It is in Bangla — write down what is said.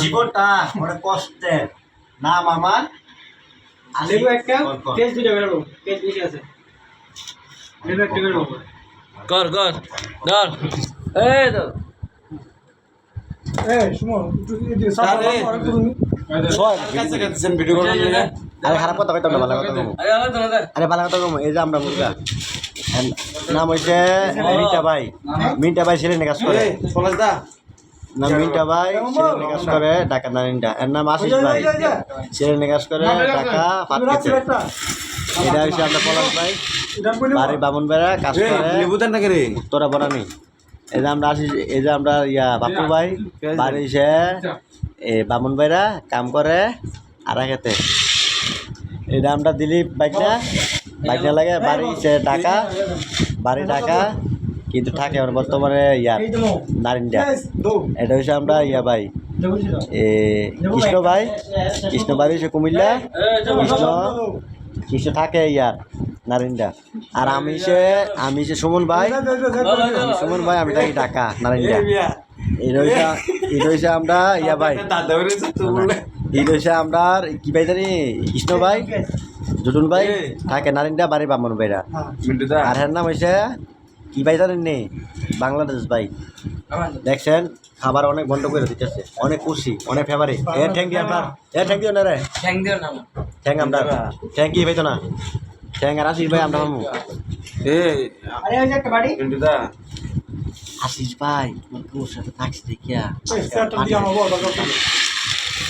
জীবনটা অনেক কষ্টের। নাম আমার লেবু একটা দুটো বেরোবো বেশি আছে। লেবু একটা বেরোবো কর কর ধর। এই তো আরে খারাপ কথা কইতাম না ভালো কথা কম আরে আরে ধর ধর। আরে ভালো কথা কম এই যে আমরা মুরগা। নাম হইছে মিন্টা ভাই। মিন্টা ভাই ছেলে কাজ করে। নাম মিন্টা ভাই ছেলে কাজ করে ঢাকা নারিন্দা এর নাম আশিস ভাই। ছেলে কাজ করে ঢাকা পাটকেছে এটা হচ্ছে আমরা পলাশ ভাই। বাড়ি বামন বেড়া কাজ করে। তোরা বড় নেই এই যে আমরা আসি এই যে আমরা ইয়া বাপু ভাই। বাড়ি এসে এ বামন ভাইরা কাম করে আড়া খেতে এটা আমরা দিলীপ বাইকটা বাইকটা লাগে বাড়ি সে ঢাকা বাড়ি ঢাকা কিন্তু থাকে আমরা বর্তমানে ইয়ার নারিন্দা এটা হচ্ছে আমরা ইয়া ভাই এ কৃষ্ণ ভাই কৃষ্ণ বাড়ি হচ্ছে কুমিল্লা কৃষ্ণ কৃষ্ণ থাকে ইয়ার নারিন্দা আর আমি সে আমি সে সুমন ভাই আমি সুমন ভাই আমি থাকি ঢাকা নারিন্দা এটা হইছে এটা হইছে আমরা ইয়া ভাই এটা হইছে আমরা কি ভাই জানি? কৃষ্ণ ভাই? জুটুন ভাই? থাকে নারিন্দা বাড়ি বামন ভাইরা। আর এর নাম হইছে কি ভাই জানেন নি বাংলাদেশ ভাই। দেখছেন? খাবার অনেক বন্ধ করে দিতেছে। অনেক খুশি অনেক ফেভারিট এ থ্যাংক ইউ আপনার এ থ্যাংক ইউ না রে। ঠ্যাং দিও না থ্যাংক আমরা। থ্যাংক ইউ ভাই তো না থ্যাংক আর আশিস ভাই আমরা পাবো আরে ওই যে একটা বাড়ি। আশিস ভাই তোর সাথে থাকছি দেখিয়া।